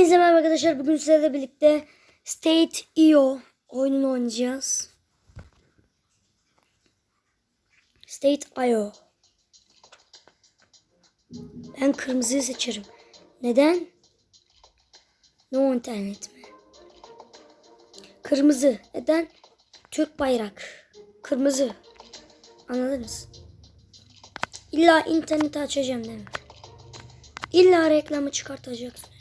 Hepinize merhaba arkadaşlar. Bugün sizlerle birlikte State EO oyununu oynayacağız. State IO. Ben kırmızıyı seçerim. Neden? No internet mi? Kırmızı. Neden? Türk bayrak. Kırmızı. Anladınız? İlla interneti açacağım değil mi? İlla reklamı çıkartacaksın.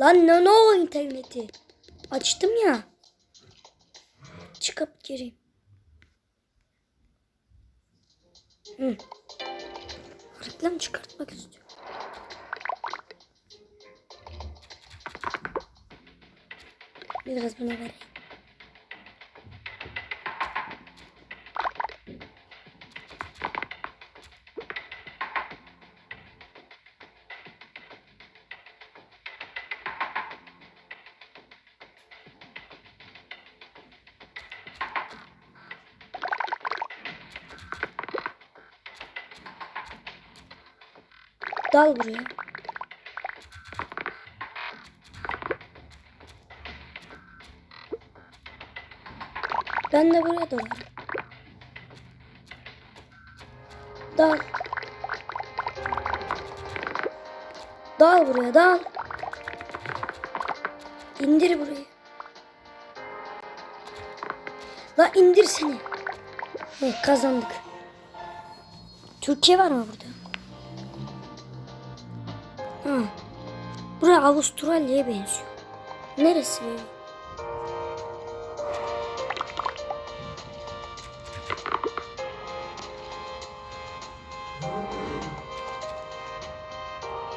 Lan ne ne o interneti? Açtım ya. Çıkıp gireyim. Hı. Reklam çıkartmak istiyorum. Biraz buna vereyim. Dal buraya. Ben de buraya dalarım. Dal. Dal buraya dal. İndir burayı. La indir seni. Evet kazandık. Türkiye var mı burada? Buraya Avustralya'ya benziyor. Neresi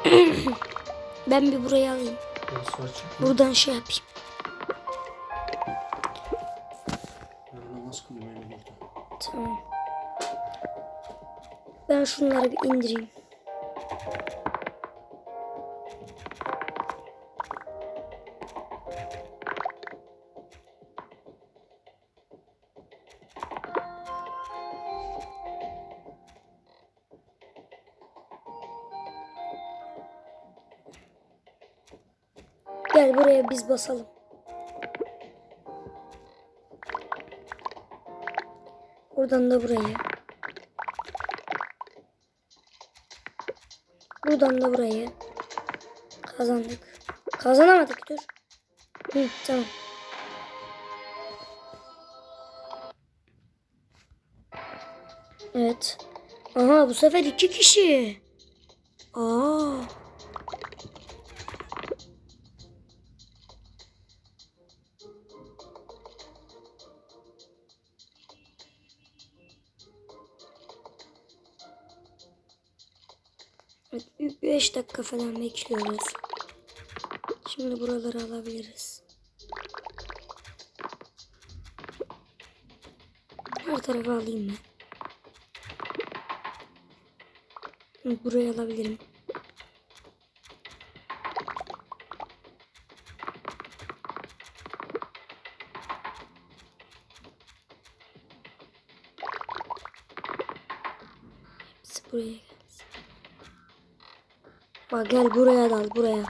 ben bir burayı alayım. Buradan şey yapayım. Tamam. Ben şunları bir indireyim. Gel buraya biz basalım. Buradan da buraya. Buradan da buraya. Kazandık. Kazanamadık dur. Hı, tamam. Evet. Aha bu sefer iki kişi. Aa. 5 dakika falan bekliyoruz. Şimdi buraları alabiliriz. Her tarafı alayım ben. Burayı alabilirim. Hepsi buraya. Bak gel buraya dal buraya.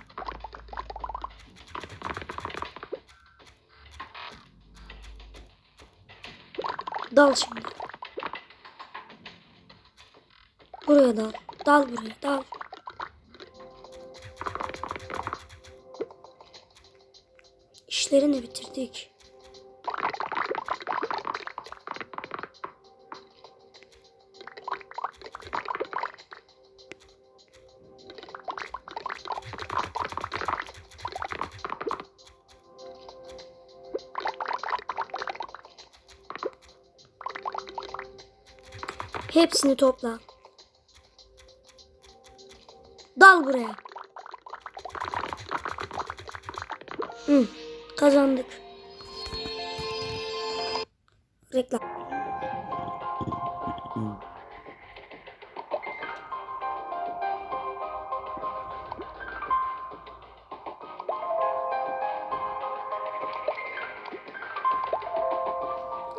Dal şimdi. Buraya dal. Dal buraya dal. İşlerini bitirdik. Hepsini topla. Dal buraya. Hı, kazandık. Reklam.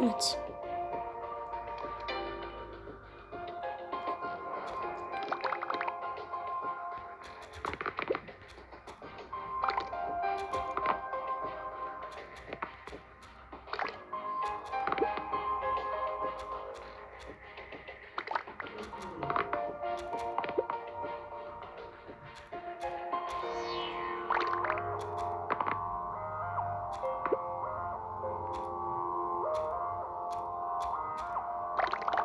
Evet.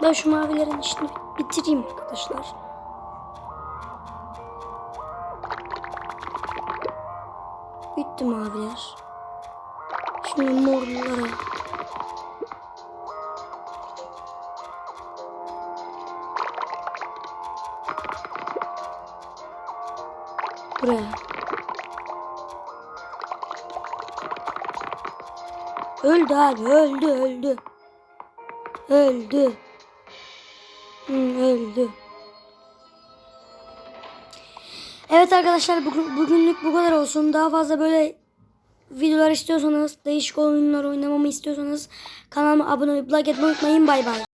Ben şu mavilerin işini bitireyim arkadaşlar. Bitti maviler. Şimdi morlara. Buraya. Öldü abi öldü öldü. Öldü. Öldü. Evet arkadaşlar bugün, bugünlük bu kadar olsun. Daha fazla böyle videolar istiyorsanız, değişik oyunlar oynamamı istiyorsanız kanalıma abone olup like etmeyi unutmayın. Bay bay.